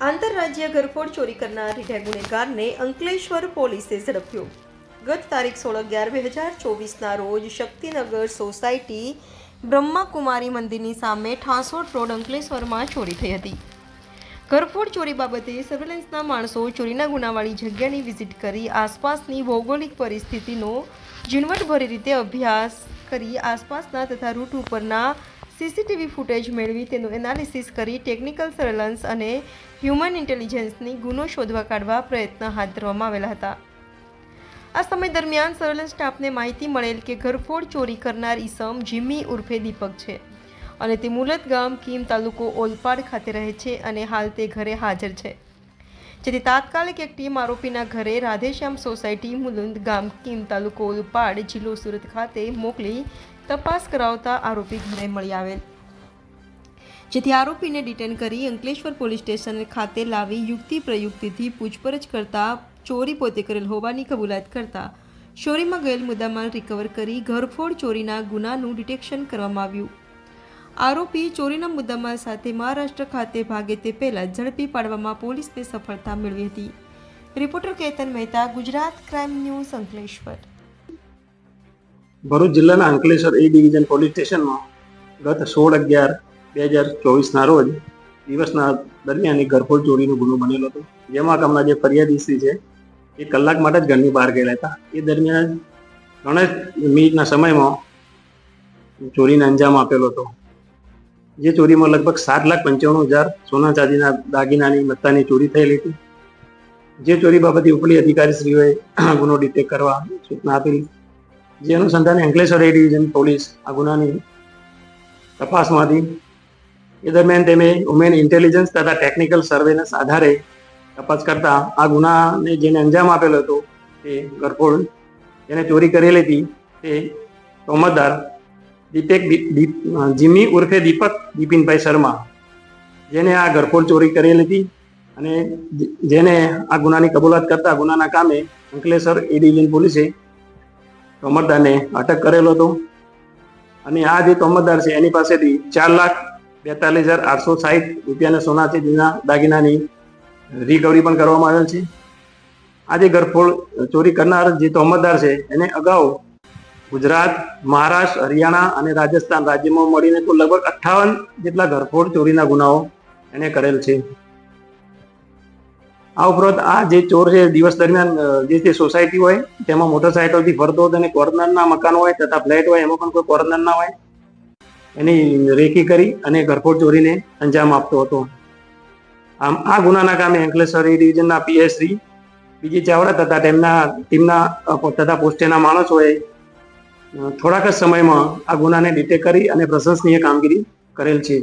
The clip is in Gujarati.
આંતરરાજ્ય ઘરફોડ ચોરી કરનાર રીઢા ગુનેગારને અંકલેશ્વર પોલીસે ઝડપ્યો. ગત તારીખ સોળ અગિયાર બે હજાર ચોવીસના રોજ શક્તિનગર સોસાયટી બ્રહ્માકુમારી મંદિરની સામે ઠાસોડ રોડ અંકલેશ્વરમાં ચોરી થઈ હતી. ઘરફોડ ચોરી બાબતે સર્વેલન્સના માણસો ચોરીના ગુનાવાળી જગ્યાની વિઝિટ કરી આસપાસની ભૌગોલિક પરિસ્થિતિનો ઝીણવટભરી રીતે અભ્યાસ કરી આસપાસના તથા રૂટ ઉપરના સીસીટીવી ફૂટેજ મેળવી તેનું એનાલિસિસ કરી ટેકનિકલ સર્વેલન્સ અને હ્યુમન ઇન્ટેલિજન્સની ગુનો શોધવા કાઢવા પ્રયત્ન હાથ ધરવામાં આવેલા હતા. આ સમય દરમિયાન સર્વેલન્સ સ્ટાફને માહિતી મળેલ કે ઘરફોડ ચોરી કરનાર ઈસમ જીમી ઉર્ફે દીપક છે અને તે મુલત ગામ કીમ તાલુકો ઓલપાડ ખાતે રહે છે અને હાલ તે ઘરે હાજર છે. જેથી તાત્કાલિક એક ટીમ આરોપીના ઘરે રાધેશ્યામ સોસાયટી મુલુંદ ગામ કીમ તાલુકો ઓલપાડ જિલ્લો સુરત ખાતે મોકલી તપાસ કરાવતા આરોપી ઘરે મળી આવેલ. જેથી આરોપીને ડિટેન કરી અંકલેશ્વર પોલીસ સ્ટેશન ખાતે લાવી યુક્તિ પ્રયુક્તિથી પૂછપરછ કરતા ચોરી પોતે કરેલ હોવાની કબૂલાત કરતા ચોરીમાં ગયેલ મુદ્દામાલ રિકવર કરી ઘરફોડ ચોરીના ગુનાનું ડિટેક્શન કરવામાં આવ્યું. આરોપી ચોરીના મુદ્દામાલ સાથે મહારાષ્ટ્ર ખાતે ભાગે તે પહેલાં ઝડપી પાડવામાં પોલીસને સફળતા મેળવી હતી. Reporter Ketan Mehta, Gujarat crime news Ankleshwar. Bharuch જિલ્લાના અંકલેશ્વર એ ડિવિઝન પોલીસ સ્ટેશનમાં ગત સોળ અગિયાર બે હજાર ચોવીસના રોજ દિવસના દરમિયાન એક ઘરફોડ ચોરીનો ગુનો બનેલો હતો. જેમાં હમણાં જે ફરિયાદી શ્રી છે, એ કલાક માટે જ ઘરની બહાર ગયેલા હતા. એ દરમિયાન જ મિનિટના સમયમાં ચોરીને અંજામ આપેલો હતો. જે ચોરીમાં લગભગ સાત લાખ પંચાણું હજાર સોના ચાંદીના દાગીનાની મત્તાની ચોરી થયેલી હતી. જે ચોરી બાબતે ઉપલી અધિકારીશ્રીઓએ ગુનો ડિટેક્ટ કરવા સૂચના આપેલી જે અનુસંધાને અંકલેશ્વર એ ડિવિઝન પોલીસ આ ગુનાની તપાસમાંથી. એ દરમિયાન તેમે વુમેન ઇન્ટેલિજન્સ તથા ટેકનિકલ સર્વેલન્સ આધારે તપાસ કરતા આ ગુનાને જેને અંજામ આપેલો હતો તે ગરફોડ જેને ચોરી કરેલી હતી તે તોમતદાર દીપેક જીમી ઉર્ફે દીપક દીપિનભાઈ શર્મા જેને આ ગરફોડ ચોરી કરેલી હતી અને જેને આ ગુનાની કબૂલાત કરતા ગુનાના કામે અંકલેશ્વર એ ડિવિઝન પોલીસે તોમતદારને અટક કરેલો હતો. અને આ જે તોમરદાર છે, એની પાસેથી ચાર લાખ બેતાલીસ હજાર આઠસો સાહીઠ રૂપિયાના સોના ચાંદીના દાગીનાની રિકવરી પણ કરવામાં આવેલ છે. આ જે ગરફોડ ચોરી કરનાર જે તોમરદાર છે, એને અગાઉ ગુજરાત, મહારાષ્ટ્ર, હરિયાણા અને રાજસ્થાન રાજ્યમાં મળીને તો લગભગ અઠ્ઠાવન જેટલા ઘરફોડ ચોરીના ગુનાઓ એને કરેલ છે. આ ઉપરાંત આ જે ચોર છે, દિવસ દરમિયાન જે તે સોસાયટી હોય, તેમાં મોટરસાયકલથી ફરતો હતો અને કોર્નરના મકાન હોય, તથા ફ્લેટ હોય, એમાં પણ કોઈ કોર્નર ના હોય, એની રેકી કરી અને ઘરફોડ ચોરીને અંજામ આપતો હતો. આમ, આ ગુનાના કામે Ankleshwar A ડિવિઝનના PS Shri B G Chavda તથા તેમના ટીમના તથા પોસ્ટેના માણસોએ થોડાક જ સમયમાં આ ગુનાને ડિટેક કરી અને પ્રશંસનીય કામગીરી કરેલ છે.